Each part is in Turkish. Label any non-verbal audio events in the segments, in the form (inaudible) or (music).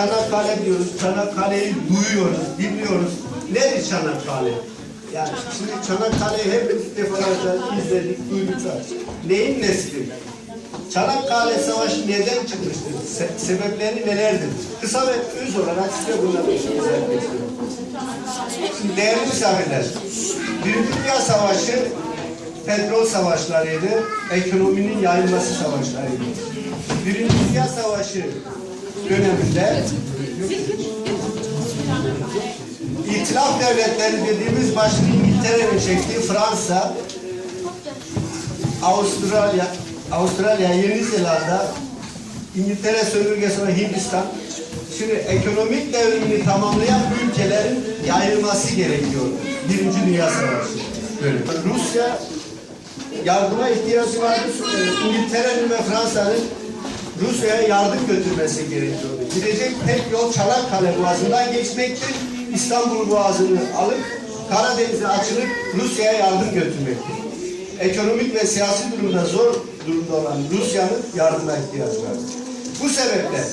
Çanakkale diyoruz. Çanakkale'yi duyuyoruz, dinliyoruz. Nedir Çanakkale? Yani şimdi Çanakkale'yi hep defalarca izledik, duyduk da. Neyin nesidir? Çanakkale Savaşı neden çıkmıştır? Se- sebepleri nelerdir? Kısa ve öz olarak size bunları. Şimdi değerli misafirler, Birinci Dünya Savaşı petrol savaşlarıydı, ekonominin yayılması savaşlarıydı. Birinci Dünya Savaşı döneminde İtilaf devletleri dediğimiz başta İngiltere'nin çektiği Fransa, Avustralya, Avustralya, Yeni Zelanda, İngiltere sömürgesi ve Hindistan. Şimdi ekonomik devrimini tamamlayan ülkelerin yayılması gerekiyor. Birinci Dünya Savaşı. Böyle. Rusya yardıma ihtiyacı vardı. Ee, İngiltere'nin ve Fransa'nın Rusya'ya yardım götürmesi gerekiyordu. Gidecek tek yol Çanakkale Boğazı'ndan geçmektir. İstanbul Boğazı'nı alıp Karadeniz'e açılıp Rusya'ya yardım götürmektir. Ekonomik ve siyasi durumda zor durumda olan Rusya'nın yardıma ihtiyacı var. Bu sebeple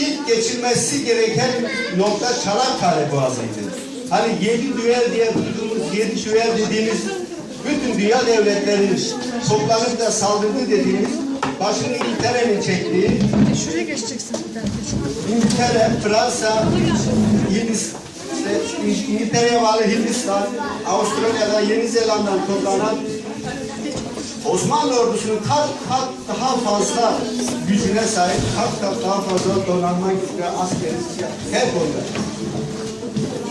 ilk geçilmesi gereken nokta Çanakkale Boğazı'ydı. Hani yedi düvel diye duyduğumuz, yedi düvel dediğimiz bütün dünya devletlerinin toplanıp da saldırdı dediğimiz başını İngiltere'nin çektiği Şuraya geçeceksin bir tane. İngiltere, Fransa, Hindistan, işte İngiltere'ye bağlı Hindistan, Avustralya'dan Yeni Zelanda'dan toplanan Osmanlı ordusunun kat kat daha fazla gücüne sahip, kat kat daha fazla donanma gücü, askeri, her konuda.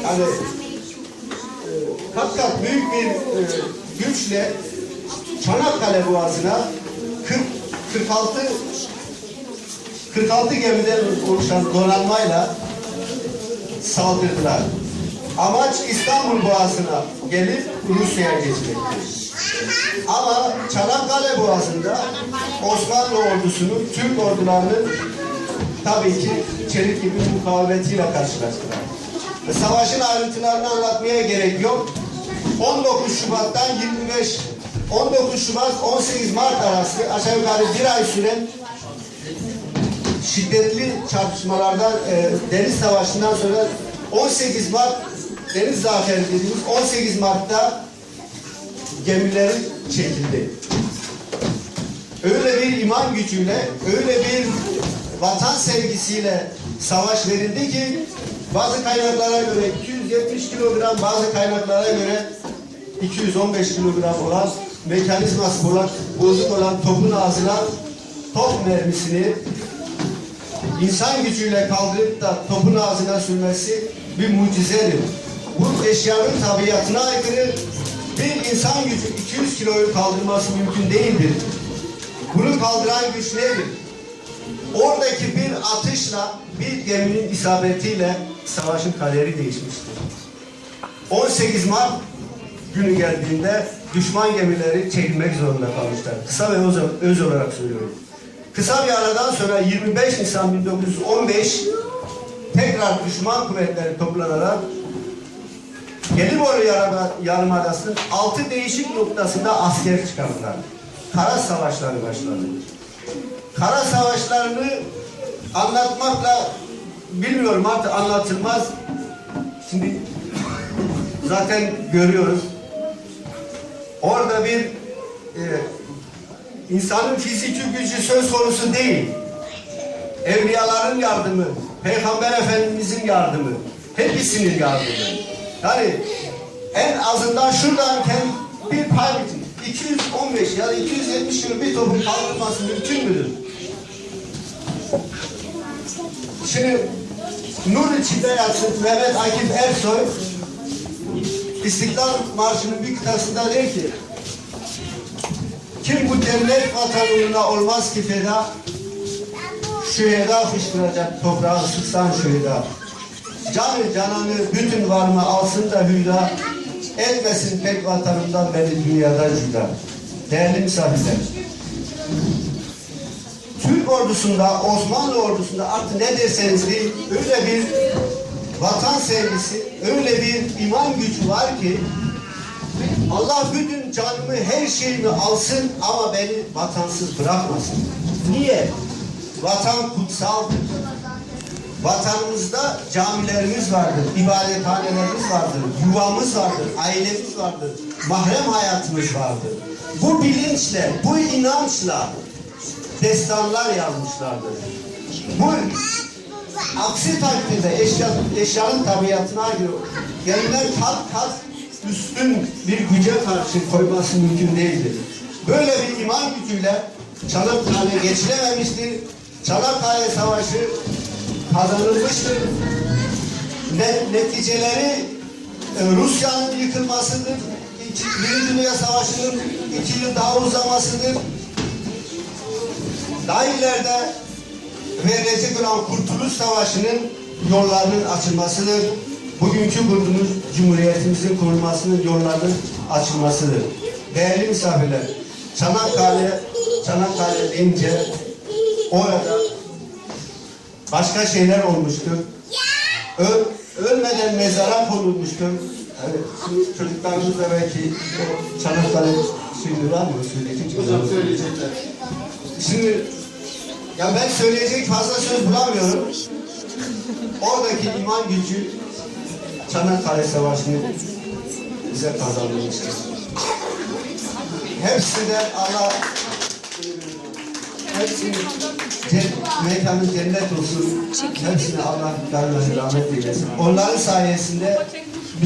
Yani e, kat kat büyük bir e, güçle Çanakkale Boğazı'na 40, 46 46 gemiden oluşan donanmayla saldırdılar. Amaç İstanbul Boğazı'na gelip Rusya'ya geçmektir. Ama Çanakkale Boğazı'nda Osmanlı ordusunun Türk ordularının tabii ki çelik gibi mukavemetiyle karşılaştılar. Savaşın ayrıntılarını anlatmaya gerek yok. 19 Şubat'tan 25 19 Şubat 18 Mart arası aşağı yukarı bir ay süren şiddetli çarpışmalardan e, deniz savaşından sonra 18 Mart deniz zaferi dediğimiz 18 Mart'ta gemilerin çekildi. Öyle bir iman gücüyle, öyle bir vatan sevgisiyle savaş verildi ki bazı kaynaklara göre 270 kilogram, bazı kaynaklara göre 215 kilogram olan mekanizması olan, bozuk olan topun ağzına top mermisini insan gücüyle kaldırıp da topun ağzına sürmesi bir mucizedir. Bu eşyanın tabiatına aykırı bir insan gücü 200 kiloyu kaldırması mümkün değildir. Bunu kaldıran güç nedir? Oradaki bir atışla bir geminin isabetiyle savaşın kaderi değişmiştir. 18 Mart günü geldiğinde düşman gemileri çekilmek zorunda kalmışlar. Kısa ve öz, öz olarak söylüyorum. Kısa bir aradan sonra 25 Nisan 1915 tekrar düşman kuvvetleri toplanarak Gelibolu Yarıma- Yarımadası'nın altı değişik noktasında asker çıkardılar. Kara savaşları başladı. Kara savaşlarını anlatmakla bilmiyorum artık anlatılmaz. Şimdi (laughs) zaten görüyoruz. Orada bir e, insanın fiziki gücü söz konusu değil. Evliyaların yardımı, Peygamber Efendimizin yardımı, hepsinin yardımı. Yani en azından şuradanken bir pay bitin. 215 ya da 270 kilo bir topun kaldırılması mümkün müdür? Şimdi nur içinde yatsın Mehmet Akif Ersoy İstiklal Marşı'nın bir kıtasında der ki kim bu devlet vatanına olmaz ki feda şüheda fışkıracak toprağı sıksan şüheda. Canı cananı bütün varımı alsın da hüda etmesin pek vatanımdan beni dünyada cüda. Değerli misafirler Türk ordusunda, Osmanlı ordusunda artık ne derseniz deyin öyle bir vatan sevgisi, öyle bir iman gücü var ki Allah bütün canımı, her şeyimi alsın ama beni vatansız bırakmasın. Niye? Vatan kutsaldır. Vatanımızda camilerimiz vardır, ibadethanelerimiz vardır, yuvamız vardır, ailemiz vardır, mahrem hayatımız vardır. Bu bilinçle, bu inançla destanlar yazmışlardır. Bu aksi takdirde eşya, eşyanın tabiatına göre kendinden kat kat üstün bir güce karşı koyması mümkün değildir. Böyle bir iman gücüyle Çanakkale geçilememiştir. Çanakkale Savaşı kazanılmıştır. Ne, neticeleri e, Rusya'nın yıkılmasıdır. İki, Birinci Dünya Savaşı'nın iki yıl daha uzamasıdır. Daha ileride verilecek olan Kurtuluş Savaşı'nın yollarının açılmasıdır. Bugünkü kurduğumuz Cumhuriyetimizin kurulmasının yollarının açılmasıdır. Değerli misafirler, Çanakkale, Çanakkale deyince orada başka şeyler olmuştur. Öl, ölmeden mezara konulmuştur. Evet, şimdi çocuklarımız da belki Çanakkale şeyini var mı? Söyleyecek Hocam söyleyecekler. Şimdi ya ben söyleyecek fazla söz bulamıyorum. Oradaki iman gücü Çanakkale Savaşı'nı bize kazandırmıştır. Hepsi de Allah hepsinin cen- mekanı cennet olsun. Hepsine Allah gani rahmet eylesin. Onların sayesinde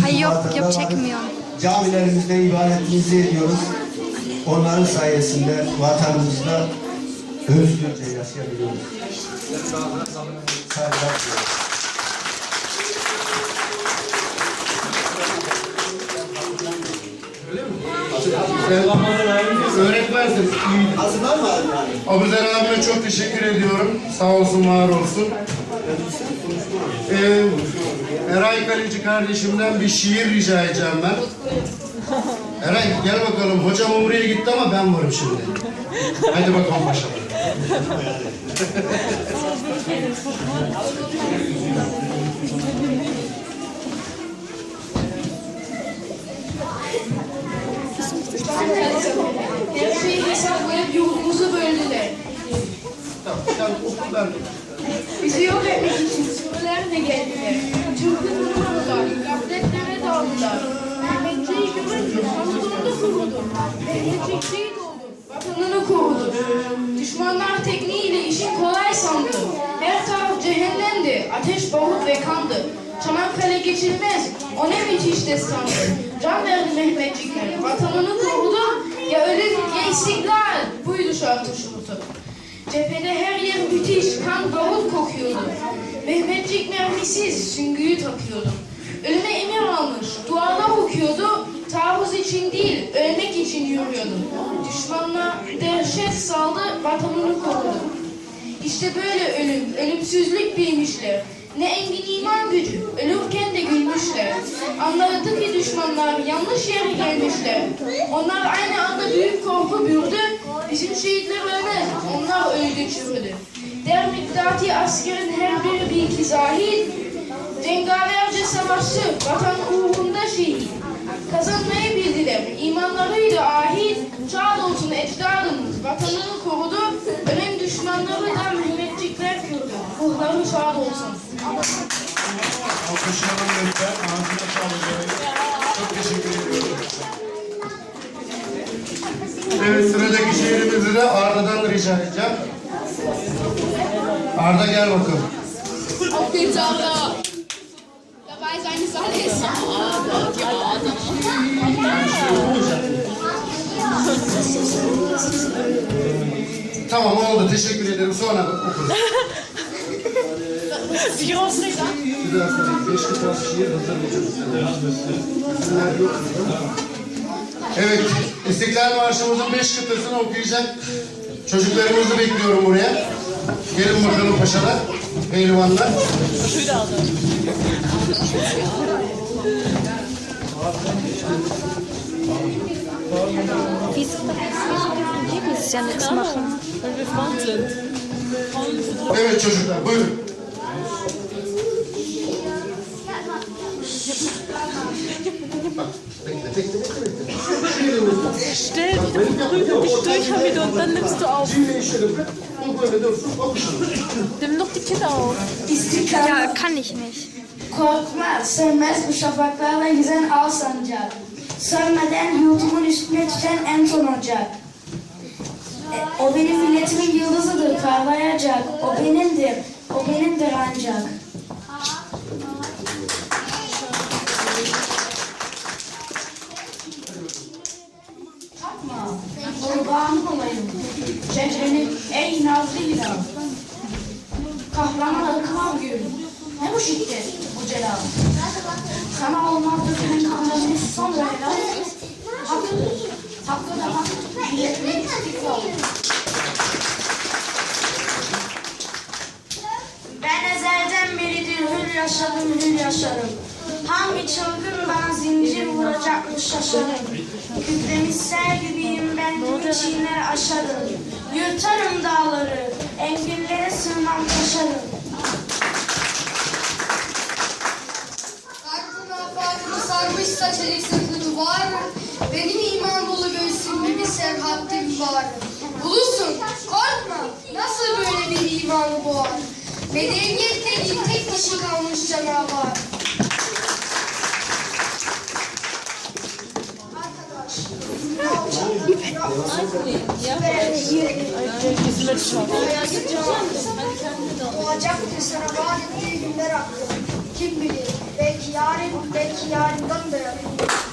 Hayır, yok, yok, varız. çekmiyorum. Camilerimizde ibadetimizi ediyoruz. Onların sayesinde vatanımızda özgürce yaşayabiliyoruz. Saygılar diliyorum. Öğretmensin. Hazırlar mı abi? Abuzer abime çok teşekkür ediyorum. Sağ olsun, var olsun. Ee, Eray Kaleci kardeşimden bir şiir rica edeceğim ben. Eray gel bakalım. Hocam Umre'ye gitti ama ben varım şimdi. Hadi bakalım paşam. Her şeyi hesaplayıp yolumuzu böldüler. Tamam, sen oku ben. Bizi yok etmek için sürülerle geldiler. Çılgın durumlar, gafletlere daldılar. Mehmetçiği görünce Anadolu'da kurudu. Mehmetçiği doğdu, korudu. Düşmanlar tekniğiyle işin kolay sandı. Her taraf cehennemdi, ateş, barut ve kandı. Çanakkale geçilmez, o ne müthiş destandı. Can verdi Mehmetçikler, vatanını korudu. Ya ölüm ya istiklal, buydu şartı şurutu. Cephede her yer müthiş, kan barut kokuyordu. Mehmetçik mermisiz süngüyü takıyordu. Ölüme emir almış, dualar okuyordu. Taarruz için değil, ölmek için yürüyordu. Düşmanla dehşet saldı, vatanını korudu. İşte böyle ölüm, ölümsüzlük bilmişler. Ne engin iman gücü, ölürken de gülmüşler. Anladı ki düşmanlar yanlış yere gelmişler. Onlar aynı anda büyük korku bürdü. Bizim şehitler ölmez, onlar öldü çürüdü. Der Mikdati askerin her biri bir iki zahid. Cengaverce savaştı, vatan uğrunda şehit. Kazanmayı bildiler, imanlarıyla ahit. Çağ olsun ecdadımız, vatanını korudu. Ölen düşmanları da Mehmetçikler kürdü. Ruhları şad olsun. Alkışlayalım lütfen. Ağzına sağlık. Çok teşekkür ediyorum. Evet sıradaki şiirimizi de Arda'dan rica edeceğim. Arda gel bakalım. Auf geht's, Arda! Dabei sein ist alles. Arda, ja, Arda. Tamam oldu teşekkür ederim. Sonra okuruz. Bir daha. Beş kıta şiir hazır Evet, İstiklal Marşımızın beş kıtasını okuyacak çocuklarımızı bekliyorum buraya. Gelin bakalım paşalar, pehlivanlar. Wir es ja nichts machen? Weil wir Frauen sind. Evet çocuklar, buyurun. Bekle. Stell dich doch drüber dich durch, Hamid, und dann nimmst du auf. Cümleyi şöyle bırak. O böyle dursun. Okuşun. Nimm doch die Kinder auf. İstiklal Ja, kann ich nicht. korkma, sönmez bu şafaklarla yüzen al sancak. Sönmeden yurdumun üstüne tüten en son ocak. E, o benim milletimin yıldızıdır, parlayacak. O benimdir, o benimdir ancak. Yapma, kurbanım olayım. Şehrenin ey nazlı ilan. Kahraman akılan gün. Ne bu şiddet, bu celal? Sana olmaz dökülen kanlarını sonra helal. Hakkı, hakkı da hak, milletimin istiklal. Ben ezelden yaşadım, hür yaşarım. Hangi çılgın bana zincir vuracakmış şaşarım. Kükremiş sel gibiyim ben tüm çiğner aşarım. Yırtarım dağları, engellere sığmam taşarım. Sarmışsa çelik sırtlı duvar Benim iman dolu göğsümde bir serhattim var Bulursun korkma nasıl böyle bir imanı boğar Medeniyet dediğin tek dişi kalmış canavar Olacaktır sana vaat ettiği günler hakkı. Kim bilir belki yarın belki yarından da yakın.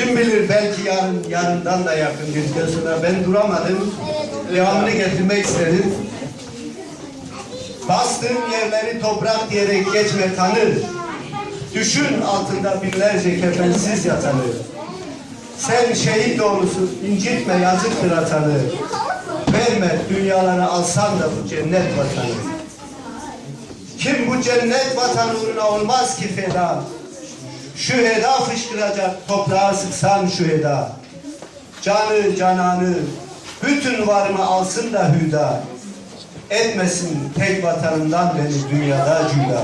Kim bilir belki yarın yarından da yakın bir sonra ben duramadım. Devamını getirmek istedim. Bastığım yerleri toprak diyerek geçme tanır. Düşün altında binlerce kefensiz yatanı. Sen şehit doğrusu incitme yazıktır atanı. Verme dünyaları alsan da bu cennet vatanı. Kim bu cennet vatanı uğruna olmaz ki feda. Şu heda fışkıracak toprağa sıksan şu heda. Canı cananı bütün varımı alsın da hüda. Etmesin tek vatanından beni dünyada cüda.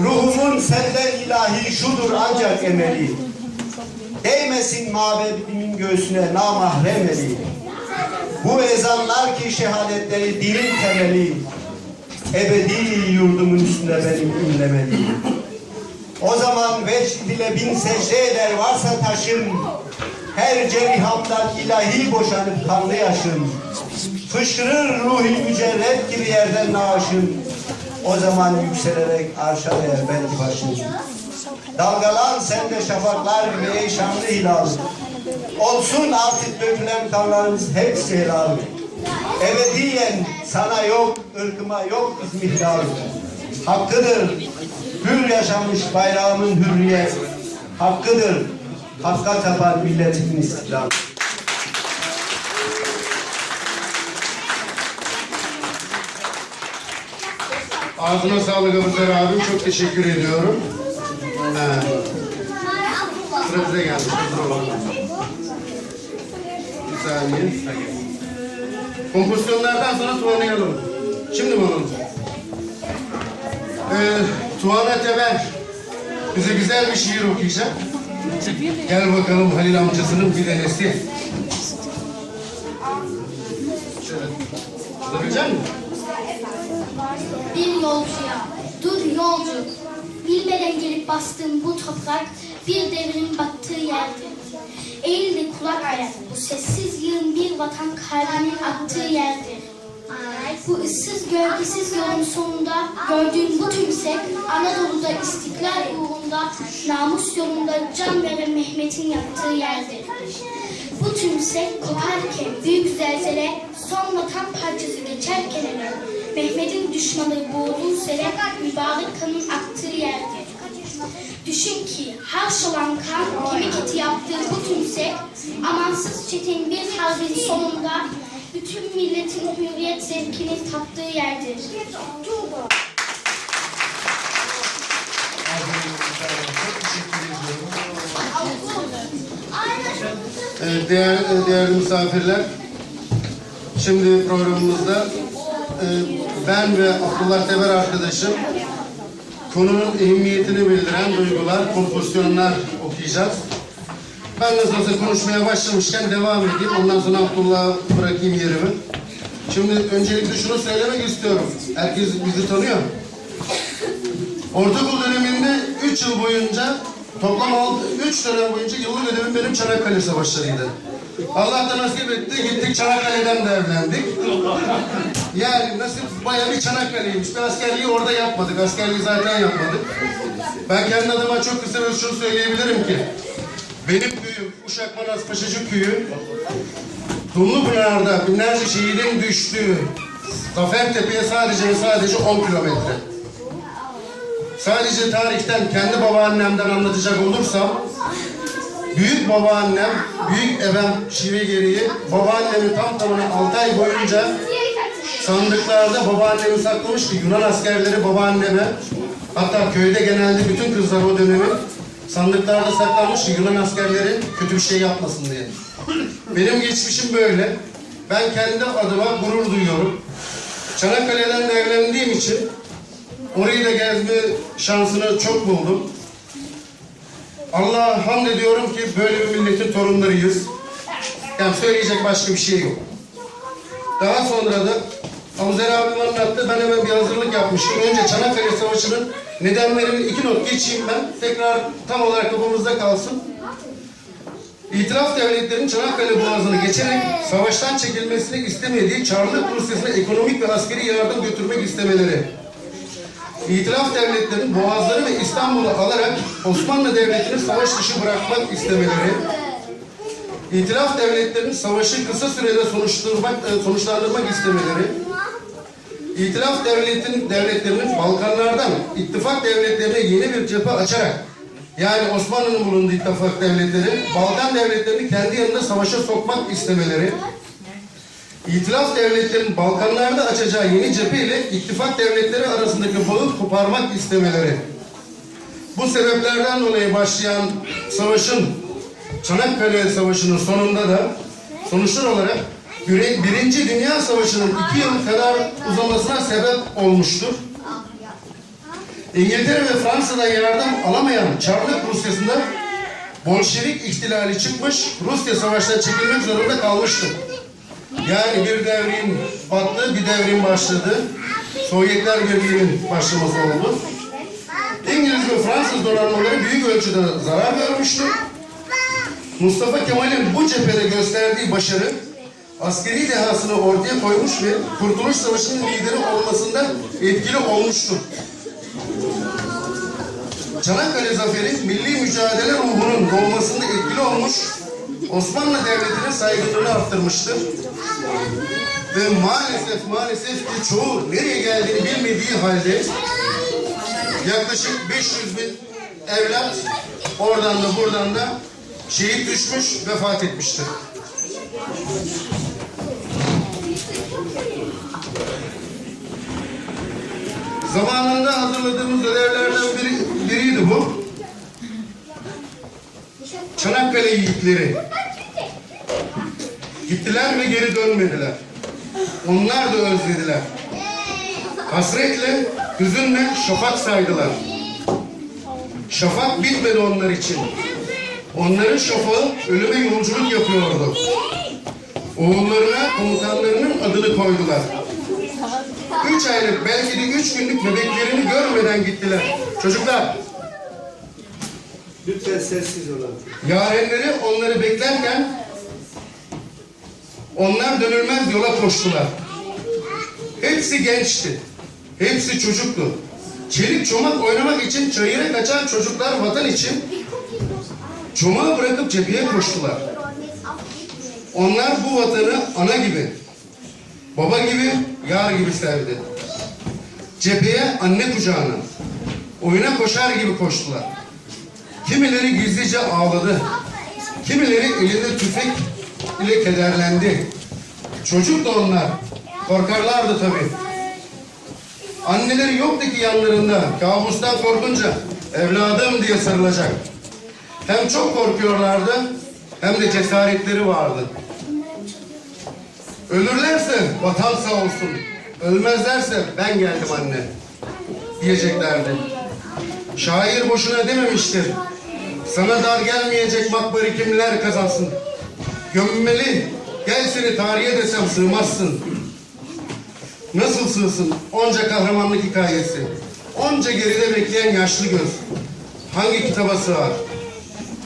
Ruhumun senden ilahi şudur ancak emeli. Değmesin mabedimin göğsüne namahrem eli. Bu ezanlar ki şehadetleri dilin temeli. Ebedi yurdumun üstünde benim inlemeli. O zaman vecd ile bin secde eder varsa taşım. Her cerihamdan ilahi boşanıp kanlı yaşım. Fışkırır ruhi mücerret gibi yerden naaşım. O zaman yükselerek arşa değer belki başım. Dalgalan sen de şafaklar gibi ey şanlı hilal. Olsun artık dökülen kanlarımız hepsi helal. Ebediyen sana yok, ırkıma yok izmihlal. Hakkıdır, hür yaşamış bayrağımın hürriyet. Hakkıdır, hakka tapan milletimin istiklal. Ağzına sağlık Abuzer abim. Çok teşekkür ediyorum. Ee, sıra bize geldi. Bir saniye. Kompozisyonlardan sonra tuvanlayalım. Şimdi bunu. Ee, Tuana Teber bize güzel bir şiir okuyacak. Gel bakalım Halil amcasının bir denesi. Tutabilecek misin? Bir yolcuya, dur yolcu. Bilmeden gelip bastığım bu toprak bir devrin battığı yerdir. Eğil de kulak ver, bu sessiz yığın bir vatan kalbinin attığı yerdir. Bu ıssız gölgesiz yolun sonunda gördüğüm bu tümsek Anadolu'da istiklal uğrunda namus yolunda can veren Mehmet'in yattığı yerdir. Bu tümsek koparken büyük zelzele son vatan parçası geçerken ele Mehmet'in düşmanı boğulduğu sere mübarek kanın aktığı yerdir. Düşün ki harç olan kan kemik eti yaptığı bu tümsek amansız çetin bir harbin sonunda bütün milletin hürriyet zevkini tattığı yerdir. Evet, değer, değerli misafirler, şimdi programımızda e, ben ve Abdullah Teber arkadaşım konunun ehemmiyetini bildiren duygular, kompozisyonlar okuyacağız. Ben nasıl olsa konuşmaya başlamışken devam edeyim. Ondan sonra Abdullah'a bırakayım yerimi. Şimdi öncelikle şunu söylemek istiyorum. Herkes bizi tanıyor. Ortaokul döneminde 3 yıl boyunca toplam 3 dönem boyunca yıllık ödevim benim Çanakkale Savaşları'ydı. Allah'tan nasip etti. Gittik Çanakkale'den de evlendik. Yani nasip bayağı bir Çanakkale'ymiş. Bir askerliği orada yapmadık. Askerliği zaten yapmadık. Ben kendi adıma çok kısa ve şunu söyleyebilirim ki benim köyüm Uşak Manas Paşacık Köyü Dumlupınar'da binlerce şehidin düştüğü Zafertepe'ye sadece ve sadece 10 kilometre. Sadece tarihten kendi babaannemden anlatacak olursam büyük babaannem, büyük ebem şive gereği babaannemi tam tamına 6 ay boyunca sandıklarda babaannemi saklamış ki Yunan askerleri babaanneme hatta köyde genelde bütün kızlar o dönemi sandıklarda saklanmış Yunan askerleri kötü bir şey yapmasın diye. Benim geçmişim böyle. Ben kendi adıma gurur duyuyorum. Çanakkale'den de evlendiğim için orayı da gezme şansını çok buldum. Allah'a hamd ediyorum ki böyle bir milletin torunlarıyız. Yani söyleyecek başka bir şey yok. Daha sonra da Abuzer abim anlattı. Ben hemen bir hazırlık yapmıştım. Önce Çanakkale Savaşı'nın nedenlerini iki not geçeyim ben. Tekrar tam olarak kafamızda kalsın. İtiraf devletlerinin Çanakkale Boğazı'nı geçerek savaştan çekilmesini istemediği Çarlık Rusyası'na ekonomik ve askeri yardım götürmek istemeleri. İtilaf devletlerinin Boğazları ve İstanbul'u alarak Osmanlı Devleti'ni savaş dışı bırakmak istemeleri, İtilaf devletlerinin savaşı kısa sürede e, sonuçlandırmak istemeleri, İtilaf devletin, devletlerinin Balkanlardan ittifak devletlerine yeni bir cephe açarak, yani Osmanlı'nın bulunduğu ittifak devletleri, Balkan devletlerini kendi yanında savaşa sokmak istemeleri, İtilaf devletlerinin Balkanlarda açacağı yeni cephe ile ittifak devletleri arasındaki bağı koparmak istemeleri. Bu sebeplerden dolayı başlayan savaşın, Çanakkale Savaşı'nın sonunda da sonuçlar olarak Birinci Dünya Savaşı'nın iki yıl kadar uzamasına sebep olmuştur. İngiltere ve Fransa'dan yardım alamayan Çarlık Rusyası'nda Bolşevik ihtilali çıkmış, Rusya savaştan çekilmek zorunda kalmıştır. Yani bir devrin battığı, bir devrin başladı. Sovyetler Birliği'nin başlaması oldu. İngiliz ve Fransız donanmaları büyük ölçüde zarar görmüştü. Mustafa Kemal'in bu cephede gösterdiği başarı askeri dehasını ortaya koymuş ve Kurtuluş Savaşı'nın lideri olmasında etkili olmuştur. Çanakkale Zaferi milli mücadele ruhunun doğmasında etkili olmuş, Osmanlı Devleti'nin saygınlığını arttırmıştır. Ve maalesef maalesef ki çoğu nereye geldiğini bilmediği halde yaklaşık 500 bin evlat oradan da buradan da şehit düşmüş, vefat etmiştir. Zamanında hazırladığımız ödevlerden biri, biriydi bu. Çanakkale yiğitleri. Gittiler ve geri dönmediler. Onlar da özlediler. Hasretle, hüzünle şafak saydılar. Şafak bitmedi onlar için. Onların şafağı ölüme yolculuk yapıyordu. Oğullarına komutanlarının adını koydular. Üç aylık, belki de üç günlük bebeklerini görmeden gittiler. Çocuklar, Lütfen sessiz olun. Yarenleri onları beklerken onlar dönülmez yola koştular. Hepsi gençti. Hepsi çocuktu. Çelik çomak oynamak için çayıra kaçan çocuklar vatan için çomağı bırakıp cepheye koştular. Onlar bu vatanı ana gibi, baba gibi, yar gibi sevdi. Cepheye anne kucağına, oyuna koşar gibi koştular. Kimileri gizlice ağladı. Kimileri elinde tüfek ile kederlendi. Çocuk da onlar. Korkarlardı tabii. Anneleri yoktu ki yanlarında. Kabustan korkunca evladım diye sarılacak. Hem çok korkuyorlardı hem de cesaretleri vardı. Ölürlerse vatan sağ olsun. Ölmezlerse ben geldim anne diyeceklerdi. Şair boşuna dememiştir. Sana dar gelmeyecek makbari kimler kazansın. Gömmeli, gel seni tarihe desem sığmazsın. Nasıl sığsın onca kahramanlık hikayesi? Onca geride bekleyen yaşlı göz. Hangi kitaba sığar?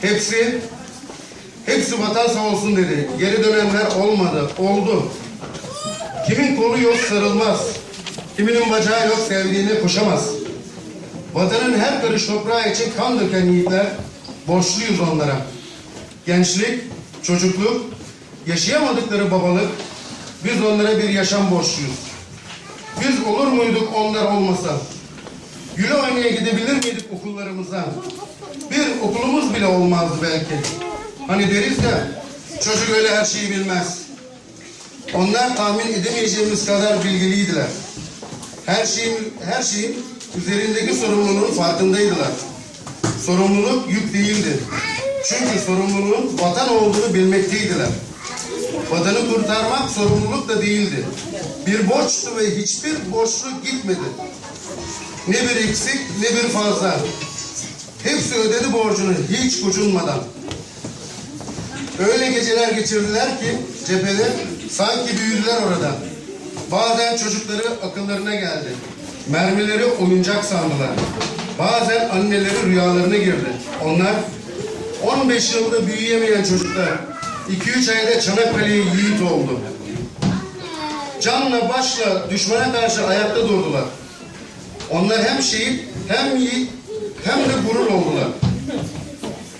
Hepsi, hepsi vatan sağ olsun dedi. Geri dönenler olmadı, oldu. Kimin kolu yok sarılmaz. Kiminin bacağı yok sevdiğine koşamaz. Vatanın her karış toprağı için kan döken yiğitler borçluyuz onlara. Gençlik, çocukluk, yaşayamadıkları babalık, biz onlara bir yaşam borçluyuz. Biz olur muyduk onlar olmasa? Güle oynaya gidebilir miydik okullarımıza? Bir okulumuz bile olmazdı belki. Hani deriz ya, çocuk öyle her şeyi bilmez. Onlar tahmin edemeyeceğimiz kadar bilgiliydiler. Her şeyin, her şeyin üzerindeki sorumluluğun farkındaydılar. Sorumluluk yük değildi. Çünkü sorumluluğun vatan olduğunu bilmekteydiler. Vatanı kurtarmak sorumluluk da değildi. Bir borçtu ve hiçbir borçluk gitmedi. Ne bir eksik ne bir fazla. Hepsi ödedi borcunu hiç gocunmadan. Öyle geceler geçirdiler ki cephede sanki büyüdüler orada. Bazen çocukları akıllarına geldi. Mermileri oyuncak sandılar. Bazen anneleri rüyalarına girdi. Onlar 15 yılda büyüyemeyen çocuklar 2-3 ayda Çanakkale'ye yiğit oldu. Canla başla düşmana karşı ayakta durdular. Onlar hem şehit hem yiğit hem de gurur oldular.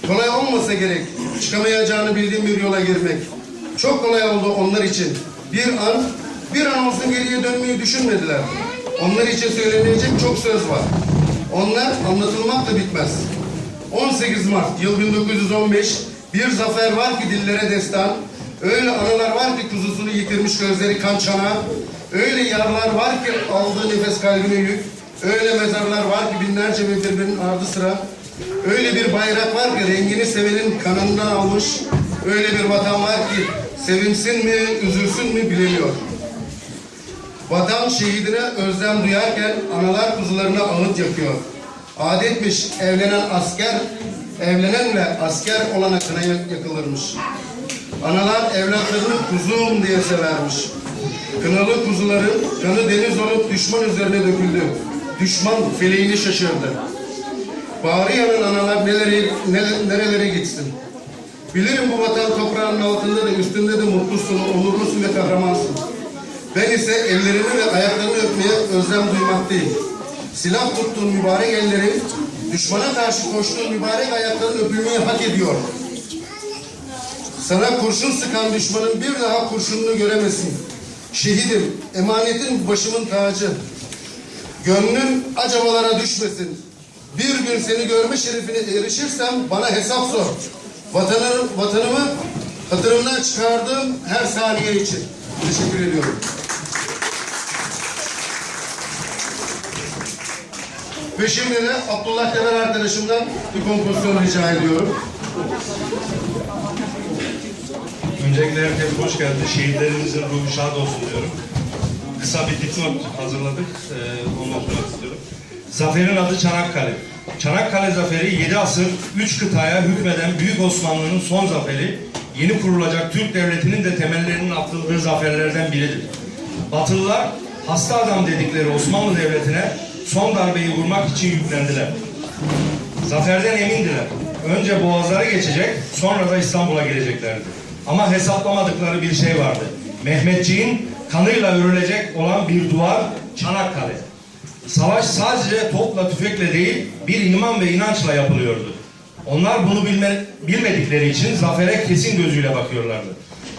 Kolay olmasa gerek çıkamayacağını bildiğim bir yola girmek. Çok kolay oldu onlar için. Bir an, bir an olsun geriye dönmeyi düşünmediler. Onlar için söylenecek çok söz var. Onlar anlatılmakla bitmez. 18 Mart yıl 1915 bir zafer var ki dillere destan. Öyle analar var ki kuzusunu yitirmiş gözleri kan çanağı. Öyle yaralar var ki aldığı nefes kalbine yük. Öyle mezarlar var ki binlerce bin birbirinin ardı sıra. Öyle bir bayrak var ki rengini sevenin kanından almış. Öyle bir vatan var ki sevinsin mi, üzülsün mü bilemiyor. Vatan şehidine özlem duyarken analar kuzularına ağıt yakıyor. Adetmiş evlenen asker, evlenenle asker olana kına yakılırmış. Analar evlatlarını kuzum diye severmiş. Kınalı kuzuların kanı deniz olup düşman üzerine döküldü. Düşman feleğini şaşırdı. Bağrıyanın analar nelere, nere- nerelere gitsin. Bilirim bu vatan toprağının altında da üstünde de mutlusun, onurlusun ve kahramansın. Ben ise ellerini ve ayaklarını öpmeye özlem duymaktayım. Silah tuttuğun mübarek ellerin, düşmana karşı koştuğun mübarek ayakların öpülmeyi hak ediyor. Sana kurşun sıkan düşmanın bir daha kurşununu göremesin. Şehidim, emanetin başımın tacı. Gönlün acabalara düşmesin. Bir gün seni görme şerefine erişirsem bana hesap sor. Vatanı, vatanımı hatırımdan çıkardığım her saniye için. Teşekkür ediyorum. Ve şimdi de Abdullah Teber arkadaşımdan bir kompozisyon rica ediyorum. Öncelikle herkes hoş geldi. Şehitlerimizin ruhu şad olsun diyorum. Kısa bir dipnot hazırladık. Ee, onu okumak. Zaferin adı Çanakkale. Çanakkale zaferi 7 asır 3 kıtaya hükmeden Büyük Osmanlı'nın son zaferi, yeni kurulacak Türk Devleti'nin de temellerinin atıldığı zaferlerden biridir. Batılılar hasta adam dedikleri Osmanlı Devleti'ne son darbeyi vurmak için yüklendiler. Zaferden emindiler. Önce boğazları geçecek, sonra da İstanbul'a geleceklerdi. Ama hesaplamadıkları bir şey vardı. Mehmetçiğin kanıyla örülecek olan bir duvar Çanakkale. Savaş sadece topla tüfekle değil, bir iman ve inançla yapılıyordu. Onlar bunu bilme, bilmedikleri için zafere kesin gözüyle bakıyorlardı.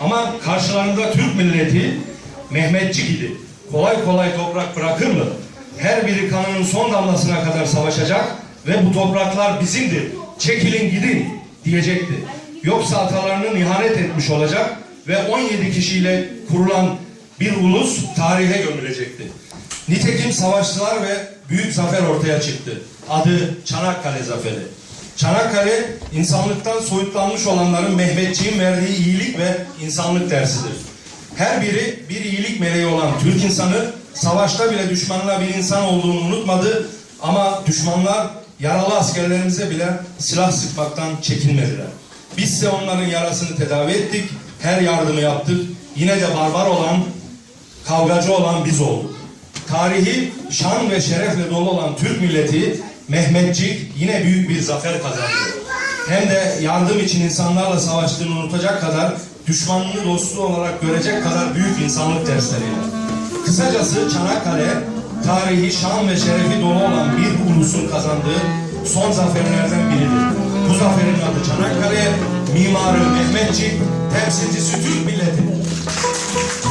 Ama karşılarında Türk milleti Mehmetçik idi. Kolay kolay toprak bırakır mı? Her biri kanının son damlasına kadar savaşacak ve bu topraklar bizimdir. Çekilin gidin diyecekti. Yoksa atalarının ihanet etmiş olacak ve 17 kişiyle kurulan bir ulus tarihe gömülecekti. Nitekim savaştılar ve büyük zafer ortaya çıktı. Adı Çanakkale Zaferi. Çanakkale insanlıktan soyutlanmış olanların Mehmetçiğin verdiği iyilik ve insanlık dersidir. Her biri bir iyilik meleği olan Türk insanı savaşta bile düşmanına bir insan olduğunu unutmadı ama düşmanlar Yaralı askerlerimize bile silah sıkmaktan çekinmediler. Bizse onların yarasını tedavi ettik, her yardımı yaptık. Yine de barbar olan, kavgacı olan biz olduk. Tarihi şan ve şerefle dolu olan Türk milleti Mehmetçik yine büyük bir zafer kazandı. Hem de yardım için insanlarla savaştığını unutacak kadar düşmanını dostu olarak görecek kadar büyük insanlık dersleriyle. Kısacası Çanakkale tarihi şan ve şerefi dolu olan bir ulusun kazandığı son zaferlerden biridir. Bu zaferin adı Çanakkale, mimarı Mehmetçik, temsilcisi Türk milleti.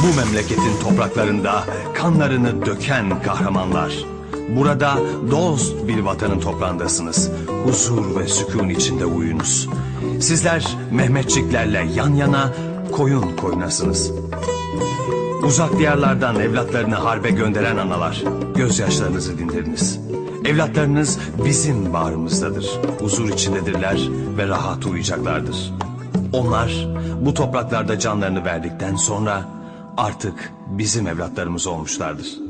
Bu memleketin topraklarında kanlarını döken kahramanlar. Burada dost bir vatanın toprağındasınız. Huzur ve sükun içinde uyunuz. Sizler Mehmetçiklerle yan yana koyun koyunasınız. Uzak diyarlardan evlatlarını harbe gönderen analar, gözyaşlarınızı dindiriniz. Evlatlarınız bizim bağrımızdadır. Huzur içindedirler ve rahat uyuyacaklardır. Onlar bu topraklarda canlarını verdikten sonra artık bizim evlatlarımız olmuşlardır.